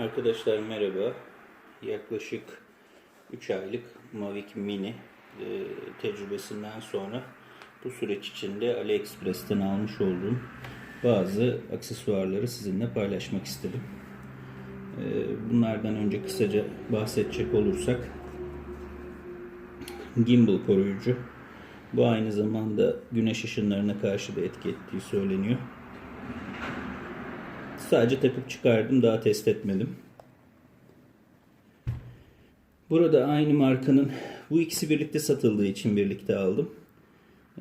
Arkadaşlar merhaba. Yaklaşık 3 aylık Mavic Mini e, tecrübesinden sonra bu süreç içinde AliExpress'ten almış olduğum bazı aksesuarları sizinle paylaşmak istedim. E, bunlardan önce kısaca bahsedecek olursak gimbal koruyucu. Bu aynı zamanda güneş ışınlarına karşı da etki ettiği söyleniyor. Sadece takıp çıkardım daha test etmedim. Burada aynı markanın bu ikisi birlikte satıldığı için birlikte aldım.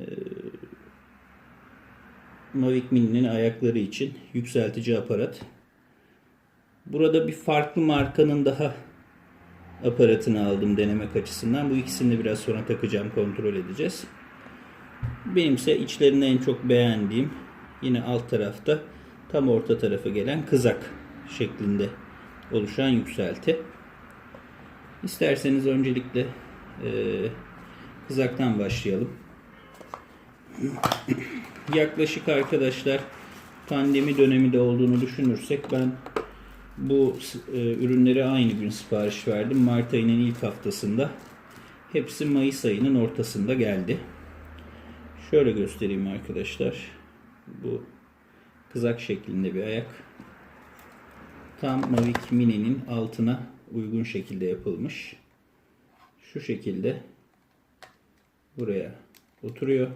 Ee, Mavic Mini'nin ayakları için yükseltici aparat. Burada bir farklı markanın daha aparatını aldım denemek açısından. Bu ikisini biraz sonra takacağım, kontrol edeceğiz. Benimse içlerinde en çok beğendiğim yine alt tarafta tam orta tarafa gelen kızak şeklinde oluşan yükselti. İsterseniz öncelikle e, kızaktan başlayalım. Yaklaşık arkadaşlar pandemi dönemi de olduğunu düşünürsek ben bu e, ürünleri aynı gün sipariş verdim. Mart ayının ilk haftasında. Hepsi Mayıs ayının ortasında geldi. Şöyle göstereyim arkadaşlar. Bu kızak şeklinde bir ayak. Tam Mavic Mini'nin altına uygun şekilde yapılmış. Şu şekilde buraya oturuyor.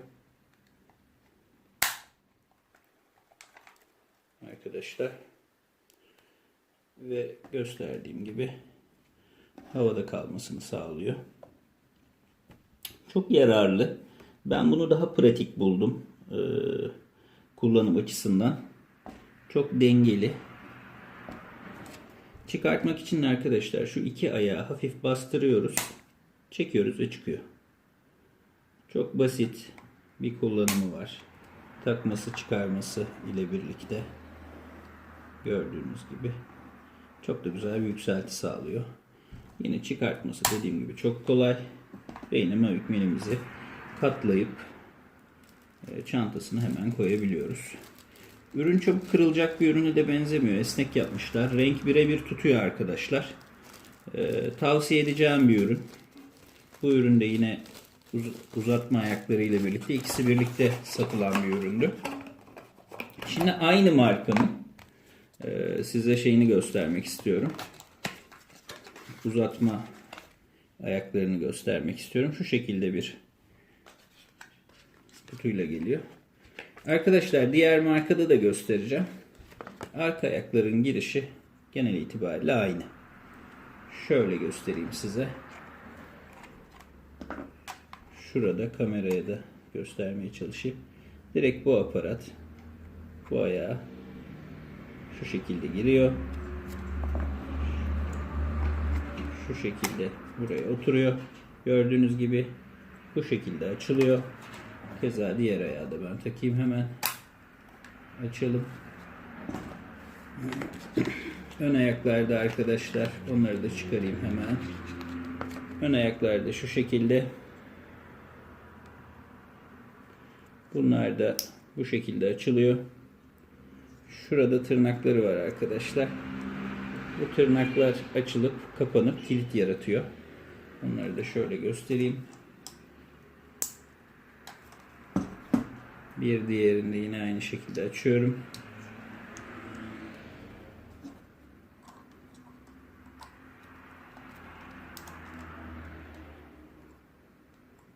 Arkadaşlar ve gösterdiğim gibi havada kalmasını sağlıyor. Çok yararlı. Ben bunu daha pratik buldum. Ee, kullanım açısından. Çok dengeli. Çıkartmak için arkadaşlar şu iki ayağı hafif bastırıyoruz. Çekiyoruz ve çıkıyor. Çok basit bir kullanımı var. Takması çıkarması ile birlikte gördüğünüz gibi çok da güzel bir yükselti sağlıyor. Yine çıkartması dediğim gibi çok kolay. Mavic Mini'mizi katlayıp e, çantasına hemen koyabiliyoruz. Ürün çabuk kırılacak bir ürüne de benzemiyor. Esnek yapmışlar. Renk birebir tutuyor arkadaşlar. Ee, tavsiye edeceğim bir ürün. Bu ürün de yine uz- uzatma ayakları ile birlikte ikisi birlikte satılan bir üründü. Şimdi aynı markanın e, size şeyini göstermek istiyorum. Uzatma ayaklarını göstermek istiyorum. Şu şekilde bir kutuyla geliyor. Arkadaşlar diğer markada da göstereceğim. Arka ayakların girişi genel itibariyle aynı. Şöyle göstereyim size. Şurada kameraya da göstermeye çalışayım. Direkt bu aparat bu ayağa şu şekilde giriyor. Şu şekilde buraya oturuyor. Gördüğünüz gibi bu şekilde açılıyor. Keza diğer ayağı da ben takayım hemen. Açalım. Ön ayaklarda arkadaşlar onları da çıkarayım hemen. Ön ayaklarda şu şekilde. Bunlar da bu şekilde açılıyor. Şurada tırnakları var arkadaşlar. Bu tırnaklar açılıp kapanıp kilit yaratıyor. Onları da şöyle göstereyim. Bir diğerini yine aynı şekilde açıyorum.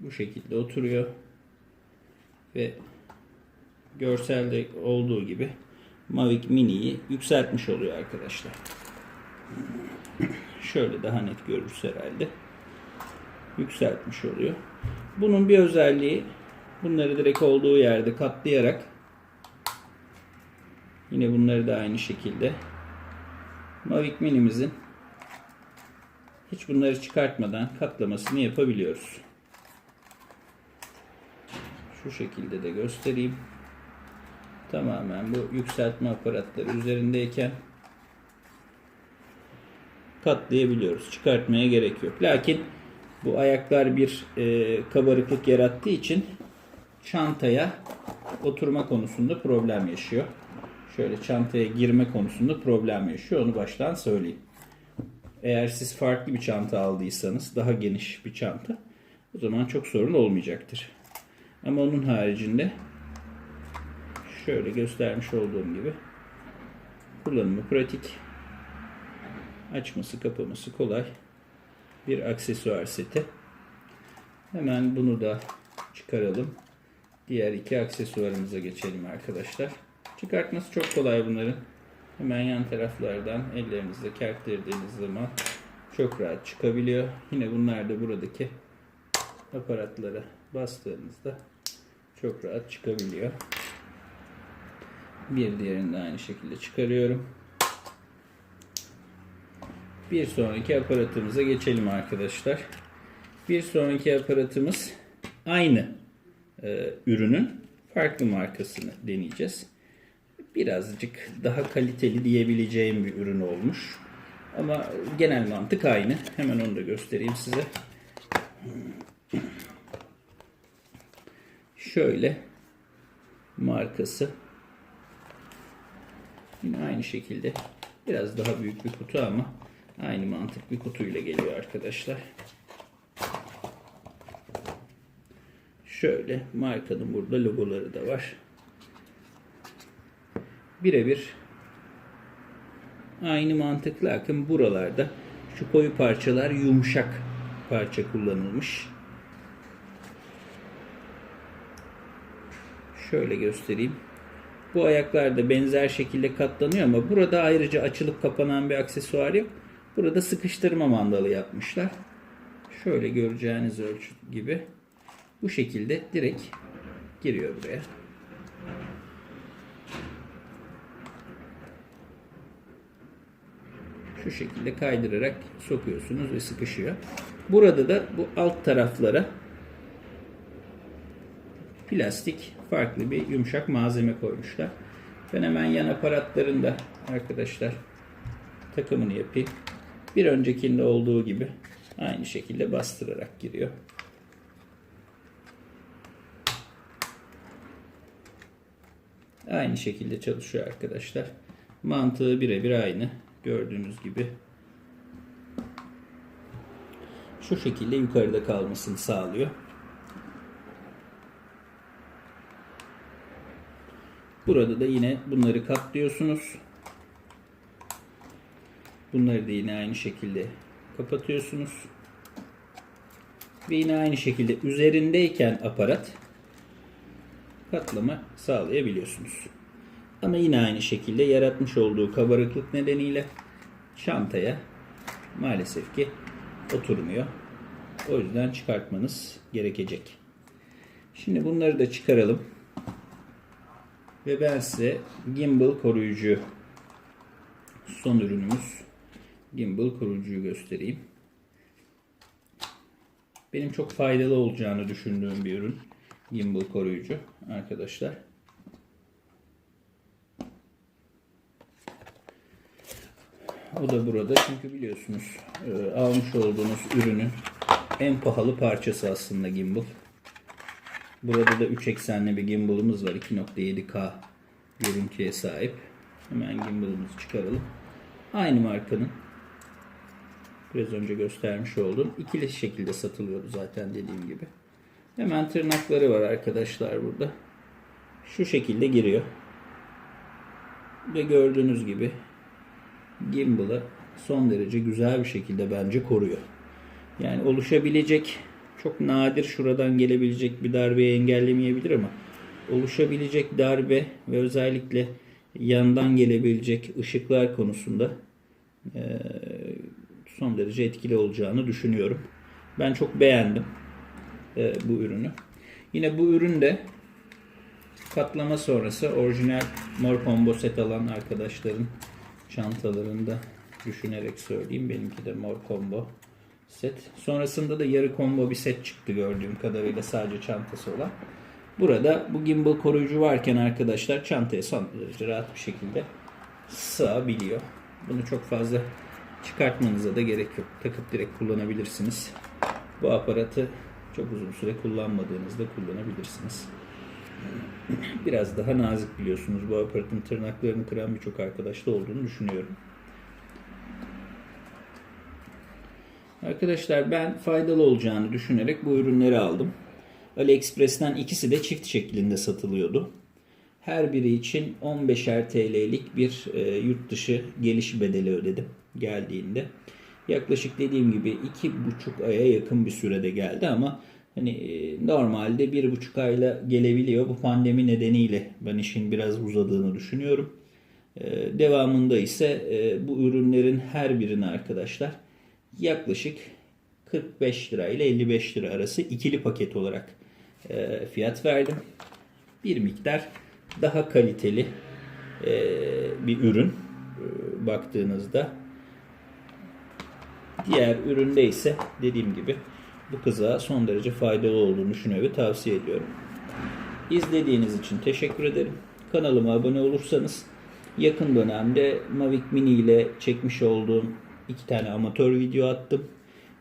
Bu şekilde oturuyor. Ve görselde olduğu gibi Mavic Mini'yi yükseltmiş oluyor arkadaşlar. Şöyle daha net görürüz herhalde. Yükseltmiş oluyor. Bunun bir özelliği Bunları direkt olduğu yerde katlayarak yine bunları da aynı şekilde Mavic Mini'mizin hiç bunları çıkartmadan katlamasını yapabiliyoruz. Şu şekilde de göstereyim. Tamamen bu yükseltme aparatları üzerindeyken katlayabiliyoruz. Çıkartmaya gerek yok. Lakin bu ayaklar bir e, kabarıklık yarattığı için çantaya oturma konusunda problem yaşıyor. şöyle çantaya girme konusunda problem yaşıyor. Onu baştan söyleyeyim. Eğer siz farklı bir çanta aldıysanız, daha geniş bir çanta, o zaman çok sorun olmayacaktır. Ama onun haricinde şöyle göstermiş olduğum gibi kullanımı pratik, açması kapaması kolay bir aksesuar seti. Hemen bunu da çıkaralım. Diğer iki aksesuarımıza geçelim arkadaşlar. Çıkartması çok kolay bunların. Hemen yan taraflardan ellerinizle kerttirdiğiniz zaman çok rahat çıkabiliyor. Yine bunlar da buradaki aparatlara bastığınızda çok rahat çıkabiliyor. Bir diğerini de aynı şekilde çıkarıyorum. Bir sonraki aparatımıza geçelim arkadaşlar. Bir sonraki aparatımız aynı e, ürünün farklı markasını deneyeceğiz. Birazcık daha kaliteli diyebileceğim bir ürün olmuş. Ama genel mantık aynı. Hemen onu da göstereyim size. Şöyle markası. Yine aynı şekilde biraz daha büyük bir kutu ama aynı mantık bir kutuyla geliyor arkadaşlar. Şöyle markanın burada logoları da var. Birebir aynı mantıkla akım buralarda şu koyu parçalar yumuşak parça kullanılmış. Şöyle göstereyim. Bu ayaklar da benzer şekilde katlanıyor ama burada ayrıca açılıp kapanan bir aksesuar yok. Burada sıkıştırma mandalı yapmışlar. Şöyle göreceğiniz ölçü gibi. Bu şekilde direkt giriyor buraya. Şu şekilde kaydırarak sokuyorsunuz ve sıkışıyor. Burada da bu alt taraflara plastik farklı bir yumuşak malzeme koymuşlar. Ben hemen yan aparatlarında arkadaşlar takımını yapayım. Bir öncekinde olduğu gibi aynı şekilde bastırarak giriyor. Aynı şekilde çalışıyor arkadaşlar. Mantığı birebir aynı. Gördüğünüz gibi. Şu şekilde yukarıda kalmasını sağlıyor. Burada da yine bunları katlıyorsunuz. Bunları da yine aynı şekilde kapatıyorsunuz. Ve yine aynı şekilde üzerindeyken aparat katlama sağlayabiliyorsunuz. Ama yine aynı şekilde yaratmış olduğu kabarıklık nedeniyle çantaya maalesef ki oturmuyor. O yüzden çıkartmanız gerekecek. Şimdi bunları da çıkaralım. Ve ben size gimbal koruyucu son ürünümüz gimbal koruyucuyu göstereyim. Benim çok faydalı olacağını düşündüğüm bir ürün gimbal koruyucu arkadaşlar. O da burada çünkü biliyorsunuz e, almış olduğunuz ürünün en pahalı parçası aslında gimbal. Burada da 3 eksenli bir gimbalımız var. 2.7K görüntüye sahip. Hemen gimbalımızı çıkaralım. Aynı markanın biraz önce göstermiş olduğum ikili şekilde satılıyordu zaten dediğim gibi. Hemen tırnakları var arkadaşlar burada. Şu şekilde giriyor. Ve gördüğünüz gibi gimbal'ı son derece güzel bir şekilde bence koruyor. Yani oluşabilecek çok nadir şuradan gelebilecek bir darbeyi engellemeyebilir ama oluşabilecek darbe ve özellikle yandan gelebilecek ışıklar konusunda son derece etkili olacağını düşünüyorum. Ben çok beğendim bu ürünü. Yine bu ürün de katlama sonrası orijinal mor combo set alan arkadaşların çantalarında düşünerek söyleyeyim. Benimki de mor combo set. Sonrasında da yarı combo bir set çıktı gördüğüm kadarıyla sadece çantası olan. Burada bu gimbal koruyucu varken arkadaşlar çantaya son derece rahat bir şekilde sığabiliyor. Bunu çok fazla çıkartmanıza da gerek yok. Takıp direkt kullanabilirsiniz. Bu aparatı çok uzun süre kullanmadığınızda kullanabilirsiniz. Biraz daha nazik biliyorsunuz. Bu aparatın tırnaklarını kıran birçok arkadaşta olduğunu düşünüyorum. Arkadaşlar ben faydalı olacağını düşünerek bu ürünleri aldım. AliExpress'ten ikisi de çift şeklinde satılıyordu. Her biri için 15'er TL'lik bir e, yurt dışı geliş bedeli ödedim geldiğinde. Yaklaşık dediğim gibi iki buçuk aya yakın bir sürede geldi ama hani e, normalde bir buçuk ayla gelebiliyor. Bu pandemi nedeniyle ben işin biraz uzadığını düşünüyorum. E, devamında ise e, bu ürünlerin her birine arkadaşlar yaklaşık 45 lira ile 55 lira arası ikili paket olarak fiyat verdim. Bir miktar daha kaliteli bir ürün baktığınızda. Diğer üründe ise dediğim gibi bu kıza son derece faydalı olduğunu düşünüyor ve tavsiye ediyorum. İzlediğiniz için teşekkür ederim. Kanalıma abone olursanız yakın dönemde Mavic Mini ile çekmiş olduğum iki tane amatör video attım.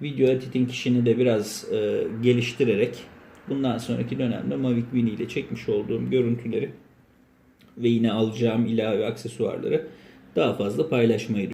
Video editing işini de biraz e, geliştirerek bundan sonraki dönemde Mavic Mini ile çekmiş olduğum görüntüleri ve yine alacağım ilave aksesuarları daha fazla paylaşmayı